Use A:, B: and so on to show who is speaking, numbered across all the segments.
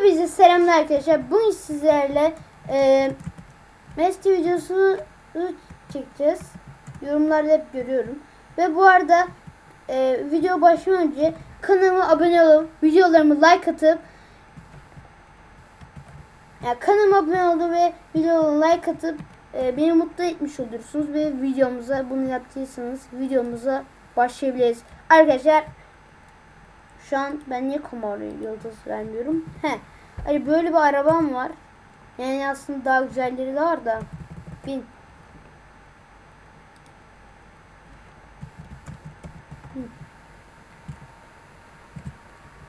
A: Hepinize selamlar arkadaşlar. Bugün sizlerle e, Messi videosunu çekeceğiz. Yorumlarda hep görüyorum. Ve bu arada e, video başlamadan önce kanalıma abone olup videolarımı like atıp yani kanalıma abone olun ve videolarıma like atıp e, beni mutlu etmiş olursunuz ve videomuza bunu yaptıysanız videomuza başlayabiliriz. Arkadaşlar şu an ben niye Komaro yıldız vermiyorum? He. Hani böyle bir arabam var. Yani aslında daha güzelleri de var da. Bin.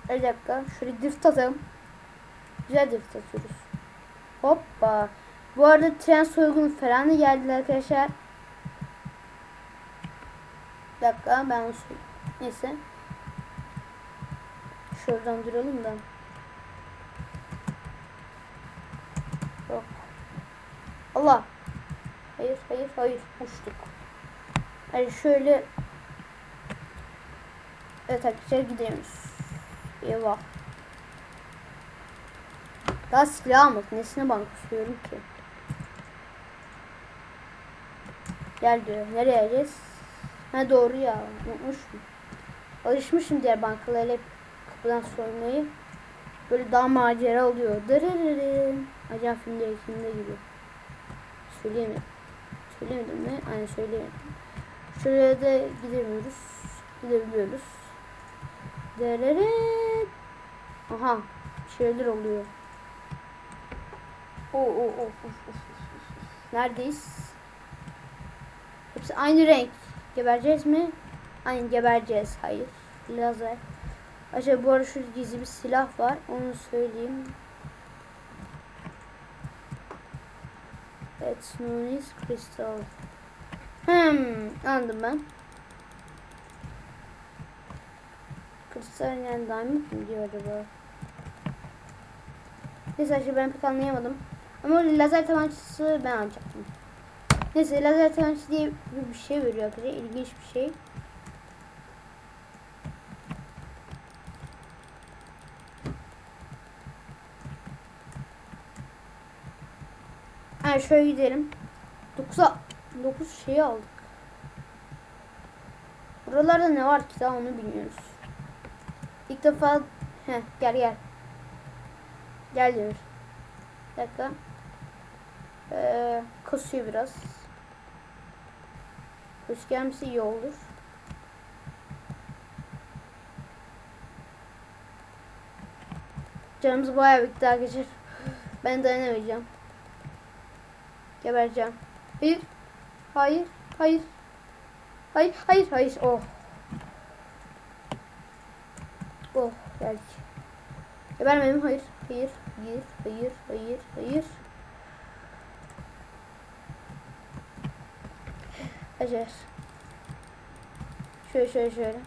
A: Bir dakika. Şöyle drift atalım. Güzel drift atıyoruz. Hoppa. Bu arada tren soygunu falan da geldi arkadaşlar. Bir dakika ben onu. Neyse. Şuradan duralım da. Yok. Allah. Hayır hayır hayır. Uçtuk. Hani şöyle. Evet arkadaşlar gidiyoruz. Eyvah. Daha silah almak. Nesine bank istiyorum ki? Gel diyor. Nereye geleceğiz? Ha doğru ya. Unutmuşum. Alışmışım diğer bankalara hep kapıdan soymayı. Böyle daha macera oluyor. Dırırırın. Acaba filmde filmde gibi. Söyleyemedim. Söylemedim mi? Aynen söyleyemedim. Şuraya da gidemiyoruz. Gidebiliyoruz. Dırırın. Aha. Şeyler oluyor. Of, of, of. Neredeyiz? Hepsi aynı renk. Gebereceğiz mi? Aynı gebereceğiz. Hayır. Lazer. Acaba bu arada şurada gizli bir silah var. Onu söyleyeyim. Evet, known crystal. Hmm, anladım ben. Kristal yani diamond mı diyor acaba? Neyse arkadaşlar ben pek anlayamadım. Ama lazer tabancası ben alacaktım. Neyse lazer tabancası diye bir şey veriyor arkadaşlar. İlginç bir şey. Yani şöyle gidelim. 9'a 9 şeyi aldık. Buralarda ne var ki daha onu bilmiyoruz. İlk defa he gel gel. Gel diyor. Bir dakika. Ee, kasıyor biraz. Hoş gelmesi iyi olur. Canımız bayağı bitti arkadaşlar. Ben dayanamayacağım. Gebereceğim. Hayır. Hayır. Hayır. Hayır. Hayır. Hayır. Oh. Oh. Geldik. Gebermedim. Hayır. Hayır. Hayır. Hayır. Hayır. Hayır. Acer. Şöyle şöyle şöyle.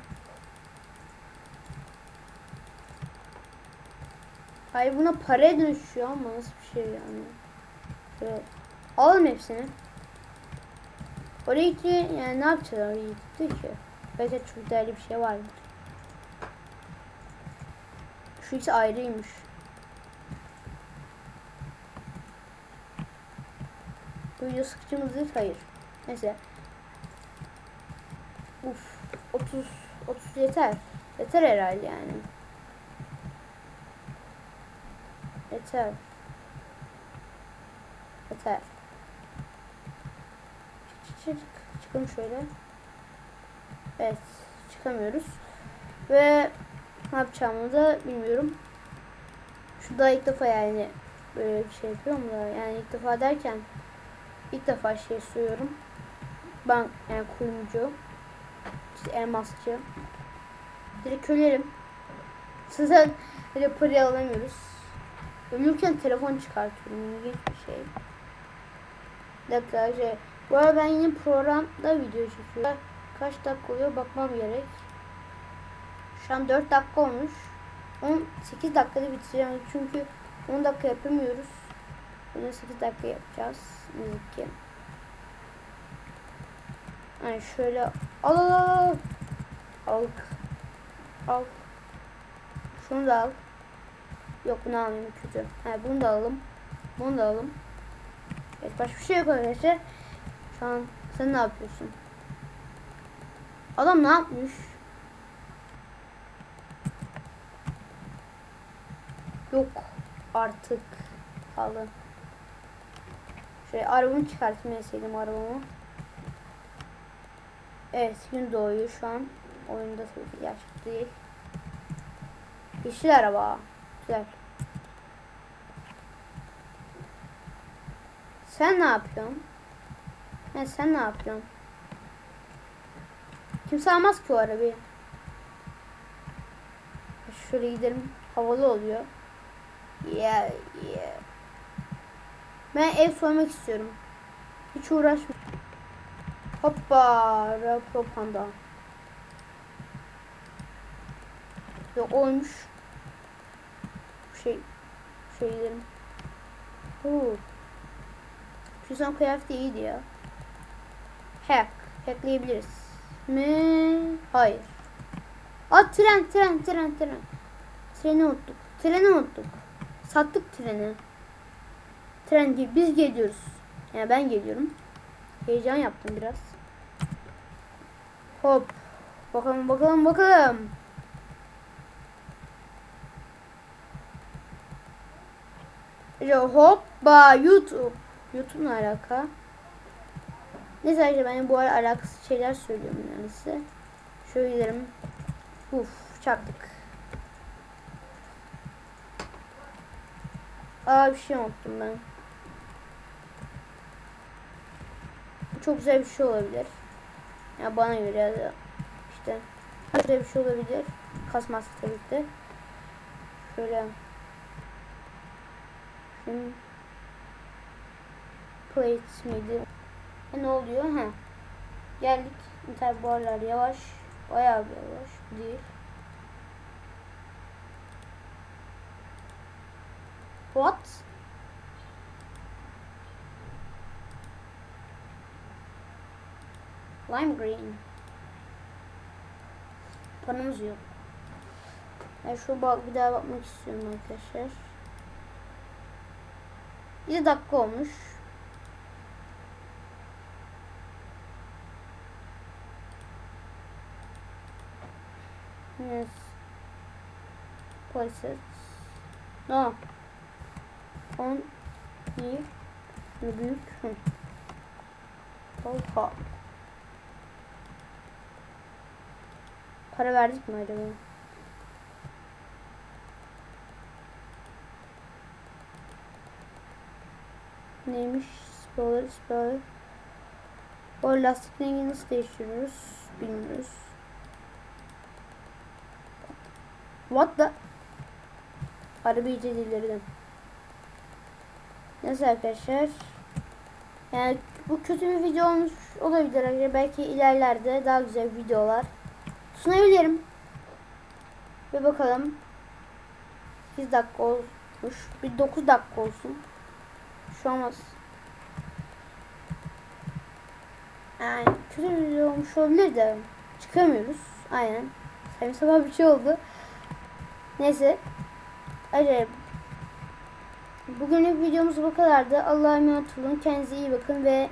A: Hayır buna paraya dönüşüyor ama nasıl bir şey yani. Şöyle. Alalım hepsini. Oraya gitti yani ne yapacağız oraya gitti ki? Belki çok değerli bir şey vardır. Şu ikisi ayrıymış. Bu video sıkıcı mıdır? Hayır. Neyse. Uf. 30 30 yeter. Yeter herhalde yani. Yeter. Yeter. Çık, çıkalım şöyle. Evet. Çıkamıyoruz. Ve ne yapacağımı da bilmiyorum. Şu da ilk defa yani böyle bir şey yapıyorum da yani ilk defa derken ilk defa şey suyuyorum. Ben yani kuyumcu. İşte elmasçı. Direkt kölerim. Öyle parayı alamıyoruz. Ölürken telefon çıkartıyorum. İlginç bir şey. Dakika şey. Bu arada ben yine programda video çekiyorum. Kaç dakika oluyor bakmam gerek. Şu an 4 dakika olmuş. 18 dakikada bitireceğim. Çünkü 10 dakika yapamıyoruz. Bunu 8 dakika yapacağız. Ki. Yani şöyle al al al. Al. Al. Şunu da al. Yok bunu almayayım kötü. Ha, bunu da alalım. Bunu da alalım. Evet başka bir şey yok arkadaşlar. Şu an sen ne yapıyorsun? Adam ne yapmış? Yok artık alın. Şöyle arabamı çıkartmayı sevdim arabamı. Evet gün doğuyor şu an. Oyunda tabii gerçek değil. Yeşil araba. Güzel. Sen ne yapıyorsun? He, sen ne yapıyorsun? Kimse almaz ki o arabayı. Şöyle gidelim. Havalı oluyor. Yeah, yeah. Ben ev soymak istiyorum. Hiç uğraşma. Hoppa. Rapopanda. Yok olmuş. Şey. Şey gidelim. Oo. Şu son kıyafeti iyiydi ya. Hack. Hackleyebiliriz. Mi? Hayır. Aa tren tren tren tren. Treni unuttuk. Treni unuttuk. Sattık treni. Tren değil. Biz geliyoruz. Yani ben geliyorum. Heyecan yaptım biraz. Hop. Bakalım bakalım bakalım. Hoppa YouTube. YouTube ne alaka? Neyse arkadaşlar ben bu ara alakasız şeyler söylüyorum yani size. Şöyle gidelim. Uf çarptık. Aa bir şey unuttum ben. Çok güzel bir şey olabilir. Ya bana göre ya da işte güzel bir şey olabilir. Kasmazsa tabii ki de. Şöyle Şimdi plate miydi? E, ne oluyor? Ha. Geldik. Aralar yavaş. Bayağı bir yavaş. Değil. What? Lime green. Paramız yok. Ben şu bak bir daha bakmak istiyorum arkadaşlar. 7 dakika olmuş. Yes. Places. No. On. İyi. Şimdi büyük. Oha. Para verdik mi acaba? Neymiş? Spoiler, spoiler. O lastik rengi nasıl değiştiriyoruz? Bilmiyoruz. What the? Harbi delirdim. Neyse arkadaşlar. Yani bu kötü bir video olmuş olabilir arkadaşlar. Belki ilerlerde daha güzel videolar sunabilirim. Ve bakalım. 8 dakika olmuş. Bir 9 dakika olsun. Şu olmaz. Yani kötü bir video olmuş olabilir de çıkamıyoruz. Aynen. Sapan bir şey oldu. Neyse. Acayip. Bugünlük videomuz bu kadardı. Allah'a emanet olun. Kendinize iyi bakın ve